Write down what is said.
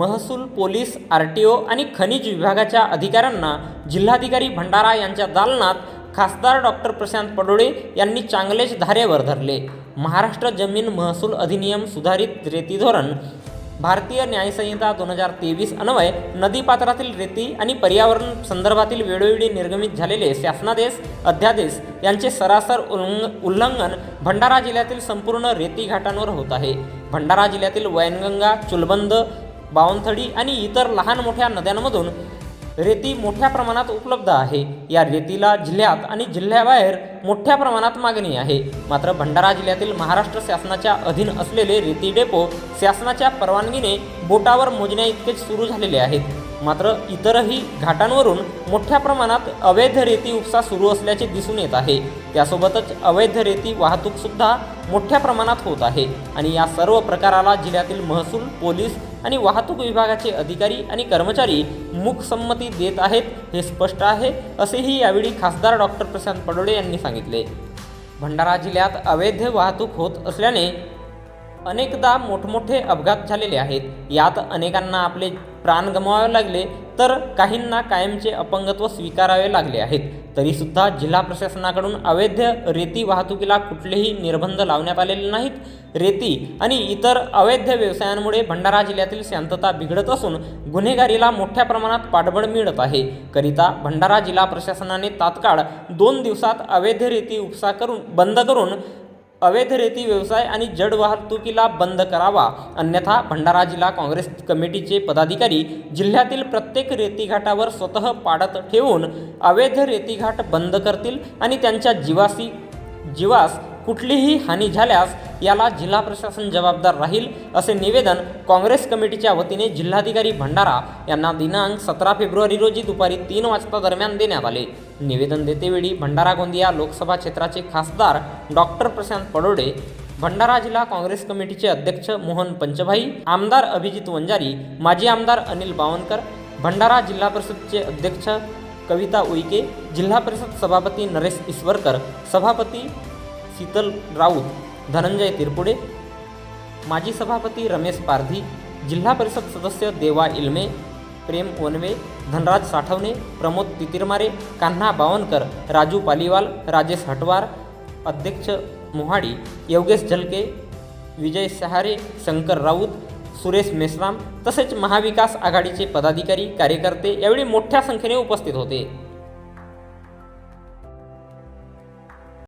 महसूल police R T O आणि खनिज विभागाच्या अधिकाऱ्यांना जिल्हाधिकारी भंडारा यांच्या दालनात खासदार डॉक्टर प्रशांत पडोळे यांनी चांगलेच धारेवर धरले. महाराष्ट्र जमीन महसूल अधिनियम सुधारित रेती धोरण भारतीय न्यायसंहिता दोन हजार तेवीस अन्वय नदीपात्रातील रेती आणि पर्यावरण संदर्भातील वेळोवेळी निर्गमित झालेले शासनादेश अध्यादेश यांचे सरासर उल्लंघ उल्लंघन भंडारा जिल्ह्यातील संपूर्ण रेती घाटांवर होत आहे. भंडारा जिल्ह्यातील वैनगंगा चुलबंद बावनथडी आणि इतर लहान मोठ्या नद्यांमधून रेती मोठ्या प्रमाणात उपलब्ध आहे. या रेतीला जिल्ह्यात आणि जिल्ह्याबाहेर मोठ्या प्रमाणात मागणी आहे. मात्र भंडारा जिल्ह्यातील महाराष्ट्र शासनाच्या अधीन असलेले रेती डेपो शासनाच्या परवानगीने बोटावर मोजण्या इतकेच सुरू झालेले आहेत. मात्र इतरही घाटांवरून मोठ्या प्रमाणात अवैध रेती उपसा सुरू असल्याचे दिसून येत आहे. त्यासोबतच अवैध रेती वाहतूकसुद्धा मोठ्या प्रमाणात होत आहे आणि या सर्व प्रकाराला जिल्ह्यातील महसूल पोलीस आणि वाहतूक विभागाचे अधिकारी आणि कर्मचारी मुखसंमती देत आहेत हे स्पष्ट आहे असेही यावेळी खासदार डॉक्टर प्रशांत पडोळे यांनी सांगितले. भंडारा जिल्ह्यात अवैध वाहतूक होत असल्याने अनेकदा मोठमोठे अपघात झालेले आहेत. यात अनेकांना आपले प्राण गमवावे लागले तर काहींना कायमचे अपंगत्व स्वीकारावे लागले आहेत. तरीसुद्धा जिल्हा प्रशासनाकडून अवैध रेती वाहतुकीला कुठलेही निर्बंध लावण्यात आलेले नाहीत. रेती आणि इतर अवैध व्यवसायांमुळे भंडारा जिल्ह्यातील शांतता बिघडत असून गुन्हेगारीला मोठ्या प्रमाणात पाठबळ मिळत आहे. करिता भंडारा जिल्हा प्रशासनाने तात्काळ दोन दिवसात अवैध रेती उपसा करून बंद करून अवैध रेती व्यवसाय आणि जड वाहतुकीला बंद करावा अन्यथा भंडारा जिल्हा काँग्रेस कमिटीचे पदाधिकारी जिल्ह्यातील प्रत्येक रेतीघाटावर स्वतः पाडत ठेवून अवैध रेतीघाट बंद करतील आणि त्यांच्या जीवासी जीवास कुठलीही हानी झाल्यास याला जिल्हा प्रशासन जबाबदार राहील असे निवेदन काँग्रेस कमिटीच्या वतीने जिल्हाधिकारी भंडारा यांना दिनांक सतरा फेब्रुवारी रोजी दुपारी तीन वाजता दरम्यान देण्यात आले. निवेदन देतेवेळी भंडारा गोंदिया लोकसभा क्षेत्राचे खासदार डॉक्टर प्रशांत पडोडे भंडारा जिल्हा काँग्रेस कमिटीचे अध्यक्ष मोहन पंचभाई आमदार अभिजित वंजारी माजी आमदार अनिल बावनकर भंडारा जिल्हा परिषदचे अध्यक्ष कविता उईके जिल्हा परिषद सभापती नरेश ईश्वरकर सभापती शीतल राऊत धनंजय तिरपुडे माजी सभापती रमेश पारधी जिल्हा परिषद सदस्य देवा इल्मे प्रेम ओनवे धनराज साठवणे प्रमोद तितिरमारे कान्हा बावनकर राजू पालीवाल राजेश हटवार अध्यक्ष मोहाडी योगेश झलके विजय सहारे शंकर राऊत सुरेश मेश्राम तसेच महाविकास आघाडीचे पदाधिकारी कार्यकर्ते यावेळी मोठ्या संख्येने उपस्थित होते.